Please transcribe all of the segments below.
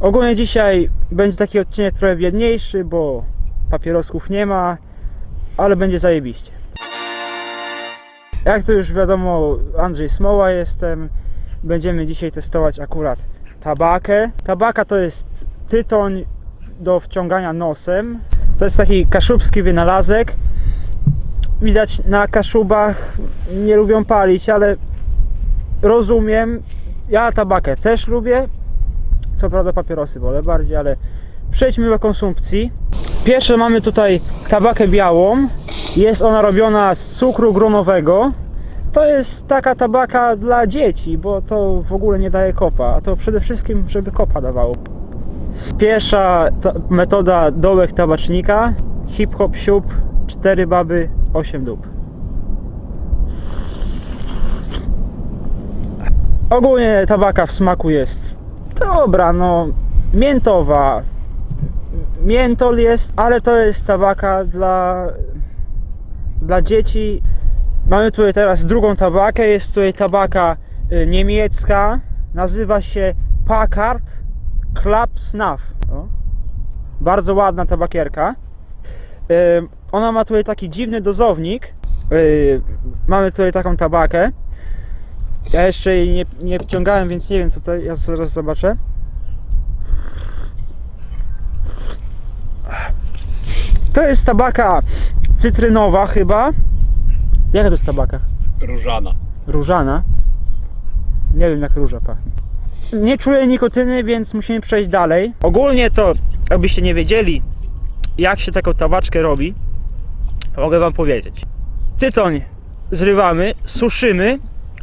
Ogólnie dzisiaj będzie taki odcinek trochę biedniejszy, bo papierosków nie ma, ale będzie zajebiście. Jak to już wiadomo, Andrzej Smoła jestem. Będziemy dzisiaj testować akurat tabakę. Tabaka to jest tytoń do wciągania nosem. To jest taki kaszubski wynalazek. Widać na kaszubach nie lubią palić, ale rozumiem. Ja tabakę też lubię. Co prawda papierosy wolę bardziej, ale przejdźmy do konsumpcji. Pierwsze mamy tutaj tabakę białą. Jest ona robiona z cukru gronowego. To jest taka tabaka dla dzieci, bo to w ogóle nie daje kopa, a to przede wszystkim, żeby kopa dawało. Pierwsza ta metoda dołek tabacznika. Hip hop siup, 4 baby, 8 dup. Ogólnie tabaka w smaku jest dobra, no miętowa. Miętol jest, ale to jest tabaka dla, dla dzieci. Mamy tutaj teraz drugą tabakę. Jest tutaj tabaka y, niemiecka. Nazywa się Packard Club Snuff. O. Bardzo ładna tabakierka. Y, Ona ma tutaj taki dziwny dozownik. Y, Mamy tutaj taką tabakę. Ja jeszcze jej nie, nie wciągałem, więc nie wiem co to. Ja zaraz zobaczę. To jest tabaka cytrynowa chyba. Jaka to jest tabaka? Różana. Różana. Nie wiem jak róża pachnie. Nie czuję nikotyny, więc musimy przejść dalej. Ogólnie to, jakbyście nie wiedzieli, jak się taką tabaczkę robi, mogę wam powiedzieć. Tytoń zrywamy, suszymy,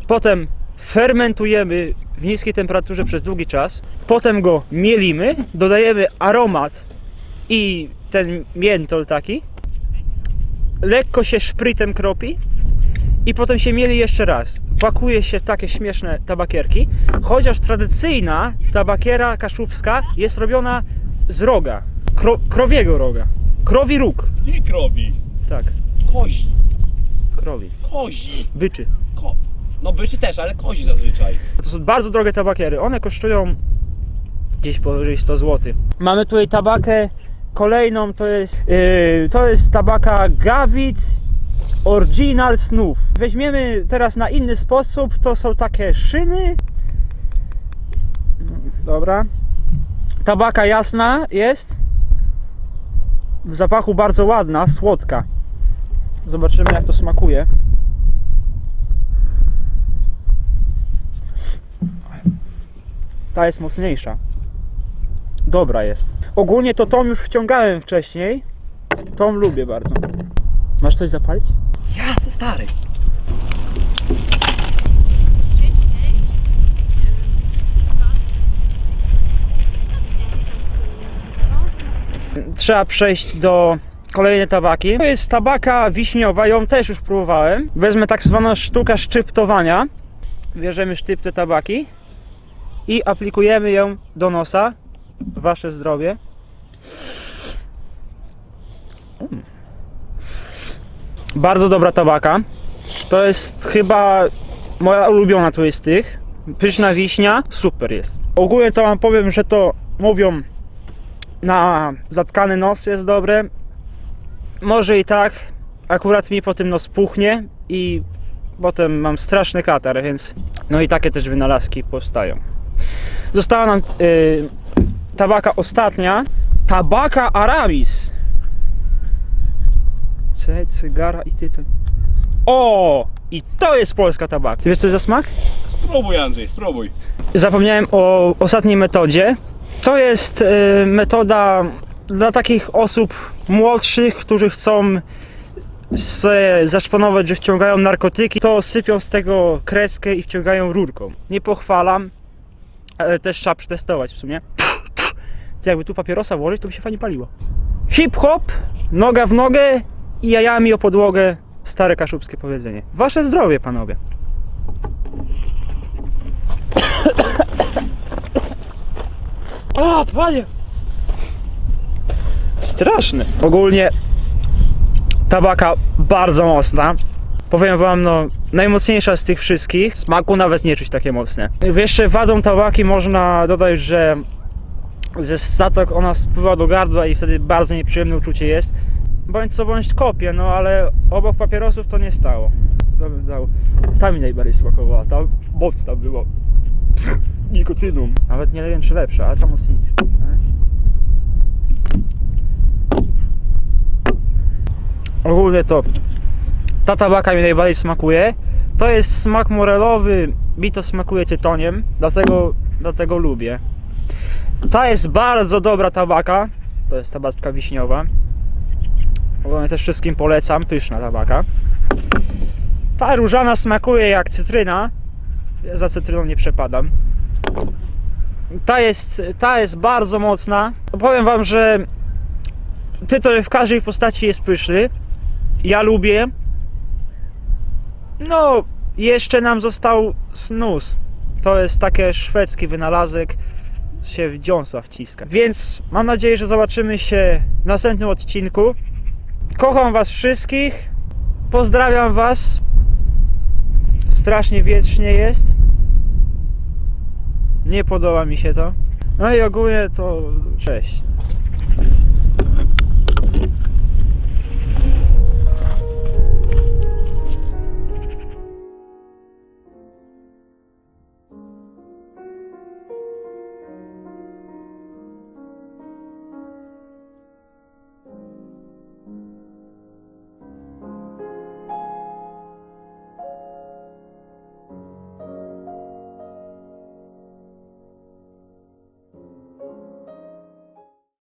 potem fermentujemy w niskiej temperaturze przez długi czas, potem go mielimy, dodajemy aromat i ten miętol taki, lekko się szprytem kropi i potem się mieli jeszcze raz. Pakuje się w takie śmieszne tabakierki, chociaż tradycyjna tabakiera kaszubska jest robiona z roga, kro, krowiego roga, krowi róg, Nie krowi. tak, Kozi. krowi, Kozi. byczy. Ko... No byczy też, ale kozi zazwyczaj. To są bardzo drogie tabakiery. One kosztują gdzieś powyżej 100 zł. Mamy tutaj tabakę kolejną, to jest, yy, to jest tabaka Gavit Original Snoof. Weźmiemy teraz na inny sposób, to są takie szyny. Dobra. Tabaka jasna jest. W zapachu bardzo ładna, słodka. Zobaczymy jak to smakuje. Ta jest mocniejsza. Dobra jest. Ogólnie to tą już wciągałem wcześniej. Tą lubię bardzo. Masz coś zapalić? Jasne, stary. Trzeba przejść do kolejnej tabaki. To jest tabaka wiśniowa, ją też już próbowałem. Wezmę tak zwaną sztuka szczyptowania. Bierzemy sztyptę tabaki i aplikujemy ją do nosa. Wasze zdrowie. Bardzo dobra tabaka. To jest chyba moja ulubiona tu jest tych. Pyszna wiśnia, super jest. Ogólnie to wam powiem, że to mówią na zatkany nos jest dobre. Może i tak. Akurat mi po tym nos puchnie i potem mam straszny katar, więc no i takie też wynalazki powstają. Została nam y, tabaka ostatnia. Tabaka Aramis. C, cygara i tytoń. O! I to jest polska tabaka. Ty wiesz co za smak? Spróbuj Andrzej, spróbuj. Zapomniałem o ostatniej metodzie. To jest y, metoda dla takich osób młodszych, którzy chcą se zaszpanować, że wciągają narkotyki, to sypią z tego kreskę i wciągają rurką. Nie pochwalam, ale też trzeba przetestować w sumie. Ty jakby tu papierosa włożyć, to by się fajnie paliło. Hip hop, noga w nogę i jajami o podłogę. Stare kaszubskie powiedzenie. Wasze zdrowie, panowie. O, panie! Straszny. Ogólnie tabaka bardzo mocna. Powiem wam, no, najmocniejsza z tych wszystkich. Smaku nawet nie czuć takie mocne. Jeszcze wadą tabaki można dodać, że ze statok ona spływa do gardła i wtedy bardzo nieprzyjemne uczucie jest. Bądź co bądź kopie, no ale obok papierosów to nie stało. To bym dał. Ta mi najbardziej smakowała, ta mocna była. Nikotyną. Nawet nie wiem czy lepsza, ale ta mocniejsza. tak? Ogólnie to ta tabaka mi najbardziej smakuje. To jest smak morelowy, mi to smakuje tytoniem, dlatego, dlatego lubię. Ta jest bardzo dobra tabaka. To jest tabaczka wiśniowa. Ogólnie też wszystkim polecam, pyszna tabaka. Ta różana smakuje jak cytryna. Ja za cytryną nie przepadam. Ta jest, ta jest bardzo mocna. Powiem wam, że tytoń w każdej postaci jest pyszny. Ja lubię. No, jeszcze nam został snus. To jest taki szwedzki wynalazek, się w dziąsła wciska. Więc mam nadzieję, że zobaczymy się w następnym odcinku. Kocham was wszystkich. Pozdrawiam was. Strasznie wietrznie jest. Nie podoba mi się to. No i ogólnie to cześć.